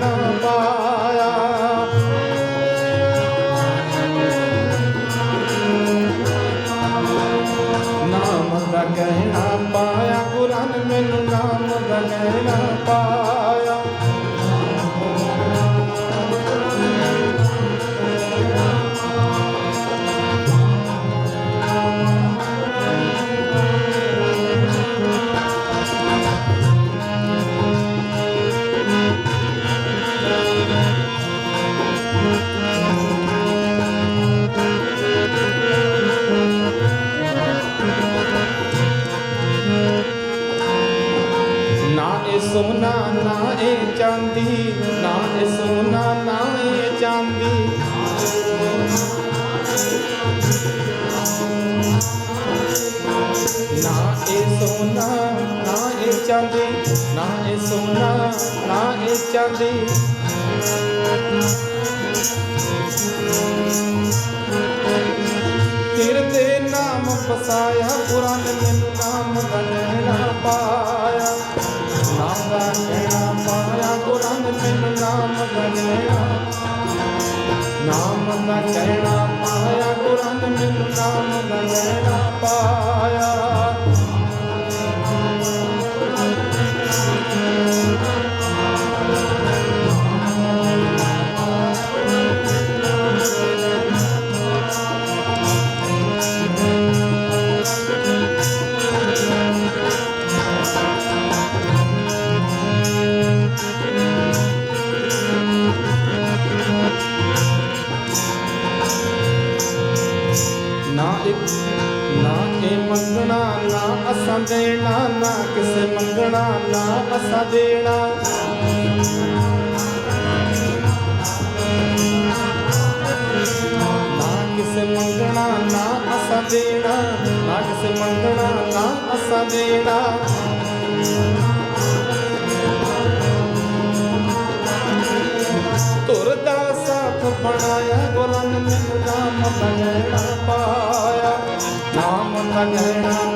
ਨਾਮ ਦਾ ਨਾ ਸੋਨਾ ਨਾ ਇਹ ਚਾਂਦੀ ਨਾ ਇਹ ਸੋਨਾ ਨਾ ਇਹ ਚਾਂਦੀ। ਨਾ ਇਹ ਸੋਨਾ ਨਾ ਇਹ ਚਾਂਦੀ ਨਾ ਇਹ ਸੋਨਾ ਨਾ ਇਹ ਚਾਂਦੀ। ਤੇਰੇ ਤੇ ਨਾਮ ਫਸਾਇਆ, ਪੁਰਾਣ ਮੈਨੂੰ ਨਾਮ ਦਾ ਲੈਣਾ ਪਾਇਆ। ਦਾ ਕਹਿਣਾ ਪਾਇਆ ਪੁਰਾਣ ਮੈਨੂੰ ਨਾਮ ਦਾ ਲੈਣਾ ਨਾਮ ਦਾ ਕਹਿਣਾ ਪਾਇਆ ਪੁਰਾਣ ਮੈਨੂੰ ਨਾਮ ਦਾ ਪਾਇਆ ਅਸਾਂ ਦੇਣਾ, ਨਾ ਕਿਸੇ ਮੰਗਣਾ, ਨਾ ਅਸਾਂ ਦੇਣਾ। ਮੰਗਣਾ, ਨਾ ਅਸਾਂ ਦੇਣਾ। ਨਾ ਕਿਸੇ ਮੰਗਣਾ, ਨਾ ਅਸਾਂ ਦੇਣਾ। ਤੁਰ ਦਾ ਸਾਥ ਬਣਾਇਆ, ਗੁਰਾਂ ਨੇ ਮੈਨੂੰ ਨਾਮ ਦਾ ਗਹਿਣਾ ਪਾਇਆ। ਨਾਮ ਦਾ ਗਹਿਣਾ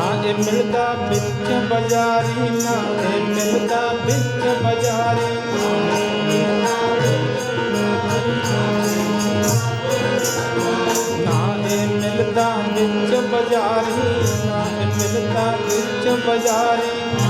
ਨਾ ਇਹ ਮਿਲਦਾ ਵਿੱਚ ਬਾਜ਼ਾਰੀ ਨਾ ਇਹ ਮਿਲਦਾ ਵਿੱਚ ਬਾਜ਼ਾਰੀ। ਨਾ ਇਹ ਮਿਲਦਾ ਵਿੱਚ ਬਾਜ਼ਾਰੀ ਨਾ ਇਹ ਮਿਲਦਾ ਵਿੱਚ ਬਾਜ਼ਾਰੀ।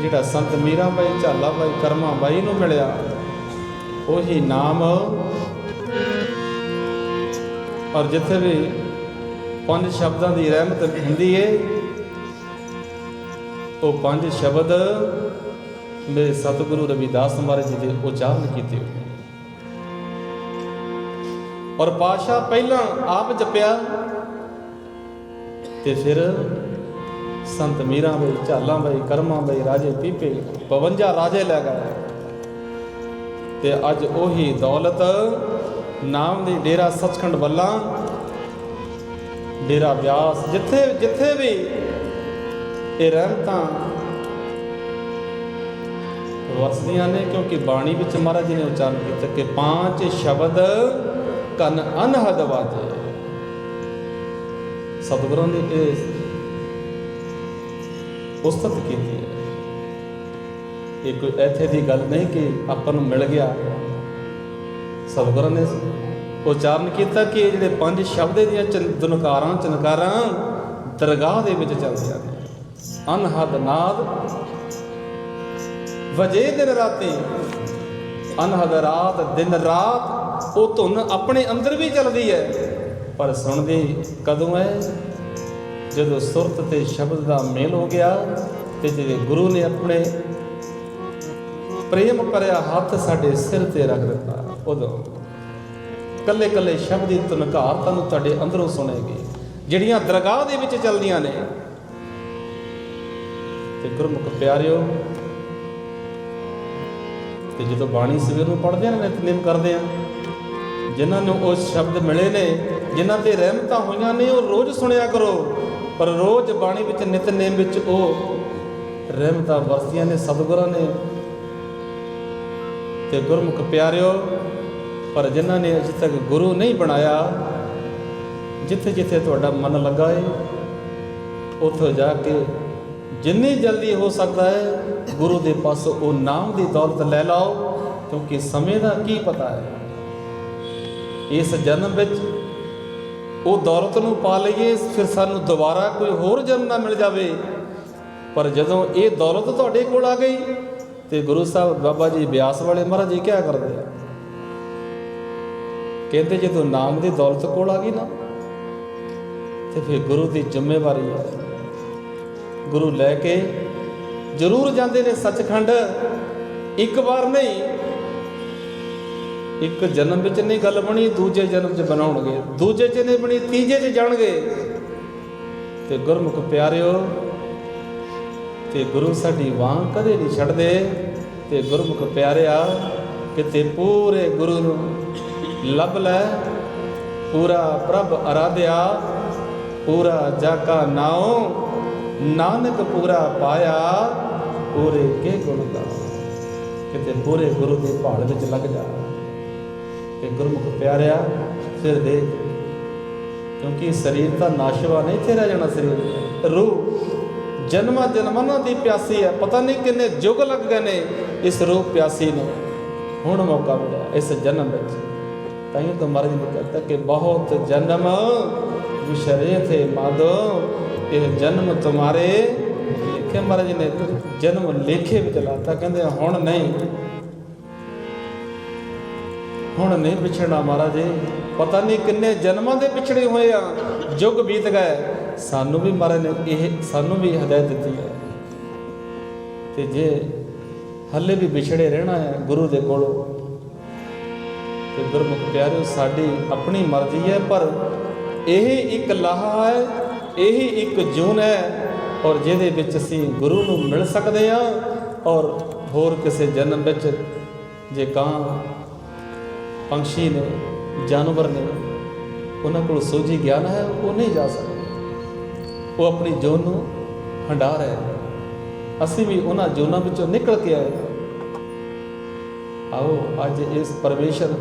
ਜਿਹੜਾ ਸੰਤ ਮੀਰਾ ਬਾਈ, ਝਾਲਾ ਬਾਈ, ਕਰਮਾ ਬਾਈ ਨੂੰ ਮਿਲਿਆ, ਉਹੀ ਨਾਮ ਔਰ ਜਿੱਥੇ ਵੀ ਪੰਜ ਸ਼ਬਦਾਂ ਦੀ ਰਹਿਮਤ ਹੁੰਦੀ ਏ, ਉਹ ਪੰਜ ਸ਼ਬਦ ਮੇਰੇ ਸਤਿਗੁਰੂ ਰਵਿਦਾਸ ਮਹਾਰਾਜ ਜੀ ਦੇ ਉਚਾਰਨ ਕੀਤੇ ਹੋਏ ਔਰ ਪਾਸ਼ਾ ਪਹਿਲਾਂ ਆਪ ਜਪਿਆ ਤੇ ਫਿਰ ਸੰਤ ਮੀਰਾਂ ਬਈ, ਝਾਲਾਂ ਬਈ, ਕਰਮਾਂ ਬਈ, ਰਾਜੇ ਪੀਪੇ 52 ਰਾਜੇ ਲੈ ਗਏ। ਤੇ ਅੱਜ ਉਹੀ ਦੌਲਤ ਨਾਮ ਦੀ ਡੇਰਾ ਸੱਚਖੰਡ ਵੱਲਾਂ, ਡੇਰਾ ਵਿਆਸ ਜਿੱਥੇ ਜਿੱਥੇ ਵੀ ਇਹ ਰਹਿਮਤਾਂ ਵਸਦੀਆਂ ਨੇ, ਕਿਉਂਕਿ ਬਾਣੀ ਵਿੱਚ ਮਹਾਰਾਜ ਜੀ ਨੇ ਉਚਾਰਨ ਕੀਤਾ ਕਿ ਪੰਜ ਸ਼ਬਦ ਕਨ ਅਨਹਦ ਵਾਜੇ। ਸਤਿਗੁਰਾਂ ਨੇ ਇਹ ਉਸਤਤ ਕੀਤੀ ਹੈ? ਇਹ ਕੋਈ ਇੱਥੇ ਦੀ ਗੱਲ ਨਹੀਂ ਕਿ ਆਪਾਂ ਨੂੰ ਮਿਲ ਗਿਆ। ਸਤਿਗੁਰਾਂ ਨੇ ਉਚਾਰਨ ਕੀਤਾ ਕਿ ਜਿਹੜੇ ਪੰਜ ਸ਼ਬਦ ਦੀਆਂ ਚੰਦਨਕਾਰਾਂ ਚਨਕਾਰਾਂ ਦਰਗਾਹ ਦੇ ਵਿੱਚ ਚੱਲਦੀਆਂ ਨੇ। ਅਨਹਦ ਨਾਦ, ਵਜੇ ਦਿਨ ਰਾਤੀ, ਅਨਹਦ ਰਾਤ, ਦਿਨ ਰਾਤ, ਉਹ ਧੁਨ ਆਪਣੇ ਅੰਦਰ ਵੀ ਚੱਲਦੀ ਹੈ। ਪਰ ਸੁਣਦੀ ਕਦੋਂ ਹੈ? ਜਦੋਂ ਸੁਰਤ ਤੇ ਸ਼ਬਦ ਦਾ ਮੇਲ ਹੋ ਗਿਆ ਤੇ ਜਿਵੇਂ ਗੁਰੂ ਨੇ ਆਪਣੇ ਪ੍ਰੇਮ ਭਰਿਆ ਹੱਥ ਸਾਡੇ ਸਿਰ ਤੇ ਰੱਖ ਦਿੱਤਾ, ਉਦੋਂ ਕੱਲੇ ਕੱਲੇ ਸ਼ਬਦ ਦੀ ਤਨਕਾਰ ਤੁਹਾਨੂੰ ਤੁਹਾਡੇ ਅੰਦਰੋਂ ਸੁਣੇਗੀ। ਜਿਹੜੀਆਂ ਦਰਗਾਹ ਦੇ ਵਿੱਚ ਚੱਲਦੀਆਂ ਨੇ। ਤੇ ਗੁਰਮੁਖ ਪਿਆਰਿਓ, ਤੇ ਜਦੋਂ ਬਾਣੀ ਸਵੇਰ ਨੂੰ ਪੜ੍ਹਦੇ ਆ ਨਾ ਨਿਤਨੇਮ ਕਰਦੇ ਆ, ਜਿਨ੍ਹਾਂ ਨੂੰ ਉਹ ਸ਼ਬਦ ਮਿਲੇ ਨੇ, ਜਿਨ੍ਹਾਂ ਤੇ ਰਹਿਮਤਾਂ ਹੋਈਆਂ ਨੇ, ਉਹ ਰੋਜ਼ ਸੁਣਿਆ ਕਰੋ। ਪਰ ਰੋਜ਼ ਬਾਣੀ ਵਿੱਚ ਨਿਤਨੇਮ ਵਿੱਚ ਉਹ ਰਹਿਮਤਾਂ ਵਰਸੀਆਂ ਨੇ, ਸਤਿਗੁਰਾਂ ਨੇ। ਤੇ ਗੁਰਮੁਖ ਪਿਆਰਿਓ, ਪਰ ਜਿਨ੍ਹਾਂ ਨੇ ਅਜੇ ਤੱਕ ਗੁਰੂ ਨਹੀਂ ਬਣਾਇਆ ਜਿੱਥੇ ਜਿੱਥੇ ਤੁਹਾਡਾ ਮਨ ਲੱਗਾ ਏ, ਉੱਥੇ ਜਾ ਕੇ ਜਿੰਨੀ ਜਲਦੀ ਹੋ ਸਕਦਾ ਹੈ ਗੁਰੂ ਦੇ ਪਾਸੋਂ ਉਹ ਨਾਮ ਦੀ ਦੌਲਤ ਲੈ ਲਓ, ਕਿਉਂਕਿ ਸਮੇਂ ਦਾ ਕੀ ਪਤਾ ਹੈ। ਇਸ ਜਨਮ ਵਿੱਚ ਉਹ ਦੌਲਤ ਨੂੰ ਪਾ ਲਈਏ, ਫਿਰ ਸਾਨੂੰ ਦੁਬਾਰਾ ਕੋਈ ਹੋਰ ਜਨਮ ਨਾ ਮਿਲ ਜਾਵੇ। ਪਰ ਜਦੋਂ ਇਹ ਦੌਲਤ ਤੁਹਾਡੇ ਕੋਲ ਆ ਗਈ, ਤੇ ਗੁਰੂ ਸਾਹਿਬ ਬਾਬਾ ਜੀ ਬਿਆਸ ਵਾਲੇ ਮਹਾਰਾਜ ਜੀ ਕਿਆ ਕਰਦੇ? ਆ ਕਹਿੰਦੇ ਜਦੋਂ ਨਾਮ ਦੀ ਦੌਲਤ ਕੋਲ ਆ ਗਈ ਨਾ, ਤੇ ਫਿਰ ਗੁਰੂ ਦੀ ਜ਼ਿੰਮੇਵਾਰੀ ਆ। ਗੁਰੂ ਲੈ ਕੇ ਜ਼ਰੂਰ ਜਾਂਦੇ ਨੇ ਸੱਚਖੰਡ। ਇੱਕ ਵਾਰ ਨਹੀਂ ਇੱਕ ਜਨਮ ਵਿੱਚ ਨਹੀਂ ਗੱਲ ਬਣੀ, ਦੂਜੇ ਜਨਮ 'ਚ ਬਣਾਉਣਗੇ। ਦੂਜੇ 'ਚ ਨਹੀਂ ਬਣੀ, ਤੀਜੇ 'ਚ ਜਾਣਗੇ। ਤੇ ਗੁਰਮੁਖ ਪਿਆਰਿਓ, ਤੇ ਗੁਰੂ ਸਾਡੀ ਵਾਂ ਕਦੇ ਨਹੀਂ ਛੱਡਦੇ। ਤੇ ਗੁਰਮੁਖ ਪਿਆਰਿਆ, ਕਿਤੇ ਪੂਰੇ ਗੁਰੂ ਨੂੰ ਲੱਭ ਲੈ। ਪੂਰਾ ਪ੍ਰਭ ਅਰਾਧਿਆ, ਪੂਰਾ ਜਾਕਾ ਨਾਉ। ਨਾਨਕ ਪੂਰਾ ਪਾਇਆ, ਪੂਰੇ ਕੇ ਗੁਣ ਦਾ ਕਿਤੇ ਪੂਰੇ ਗੁਰੂ ਦੇ ਭਾਲ ਵਿੱਚ ਲੱਗ ਜਾ। ਤੇ ਗੁਰਮੁਖ ਪਿਆਰਿਆ ਫਿਰ ਦੇ। ਕਿਉਂਕਿ ਸਰੀਰ ਤਾਂ ਨਾਸ਼ਵਾ ਨਹੀਂ ਇੱਥੇ ਰਹਿ ਜਾਣਾ ਸਰੀਰ ਰੂਹ ਜਨਮਾਂ ਜਨਮਾਂ ਦੀ ਪਿਆਸੀ ਹੈ। ਪਤਾ ਨਹੀਂ ਕਿੰਨੇ ਯੁੱਗ ਲੱਗ ਗਏ ਨੇ ਇਸ ਰੂਹ ਪਿਆਸੀ ਨੂੰ। ਹੁਣ ਮੌਕਾ ਮਿਲਿਆ ਇਸ ਜਨਮ ਵਿੱਚ। ਤਾਂ ਹੀ ਤਾਂ ਮਹਾਰਾਜ ਨੇ ਕਹਤਾ ਕਿ ਬਹੁਤ ਜਨਮ ਵਿਸ਼ਰੇ ਥੇ ਮਾਦੋ। ਇਹ ਜਨਮ ਤੁਹਾਰੇ। ਲਿਖੇ ਮਹਾਰਾਜ ਨੇ, ਜਨਮ ਲੇਖੇ ਵਿੱਚ ਲਾਤਾ। ਕਹਿੰਦੇ ਹੁਣ ਨਹੀਂ। ਹੁਣ ਨਹੀਂ ਵਿਛੜਨਾ ਮਹਾਰਾਜ ਪਤਾ ਨਹੀਂ ਕਿੰਨੇ ਜਨਮਾਂ ਦੇ ਪਿਛੜੇ ਹੋਏ ਆ। ਯੁੱਗ ਬੀਤ ਗਏ। ਸਾਨੂੰ ਵੀ ਮਹਾਰਾਜ ਨੇ ਇਹ ਸਾਨੂੰ ਵੀ ਹਦਾਇਤ ਦਿੱਤੀ ਹੈ। ਤੇ ਜੇ ਹੱਲੇ ਵੀ ਵਿਛੜੇ ਰਹਿਣਾ ਹੈ ਗੁਰੂ ਦੇ ਕੋਲੋਂ, ਤੇ ਗੁਰਮੁਖ ਪਿਆਰਿਓ, ਸਾਡੀ ਆਪਣੀ ਮਰਜ਼ੀ ਹੈ, ਪਰ ਇਹ ਇੱਕ ਲਾਹਾ ਹੈ, ਇਹ ਇੱਕ ਜੂਨ ਹੈ, ਔਰ ਜਿਹਦੇ ਵਿੱਚ ਅਸੀਂ ਗੁਰੂ ਨੂੰ ਮਿਲ ਸਕਦੇ ਹਾਂ, ਔਰ ਹੋਰ ਕਿਸੇ ਜਨਮ ਵਿੱਚ ਜੇ ਕਾਂ ਪੰਛੀ ਨੇ, ਜਾਨਵਰ ਨੇ ਉਹਨਾਂ ਕੋਲ ਸੋਝੀ ਗਿਆਨ ਹੈ, ਉਹ ਨਹੀਂ ਜਾ ਸਕਦੇ। ਉਹ ਆਪਣੀ ਜੋਨ ਨੂੰ ਹੰਡਾ ਰਹੇ ਅਸੀਂ ਵੀ ਉਹਨਾਂ ਜੋਨਾਂ ਵਿੱਚੋਂ ਨਿਕਲ ਕੇ ਆਏ। ਆਓ, ਅੱਜ ਇਸ ਪਰਮੇਸ਼ਰ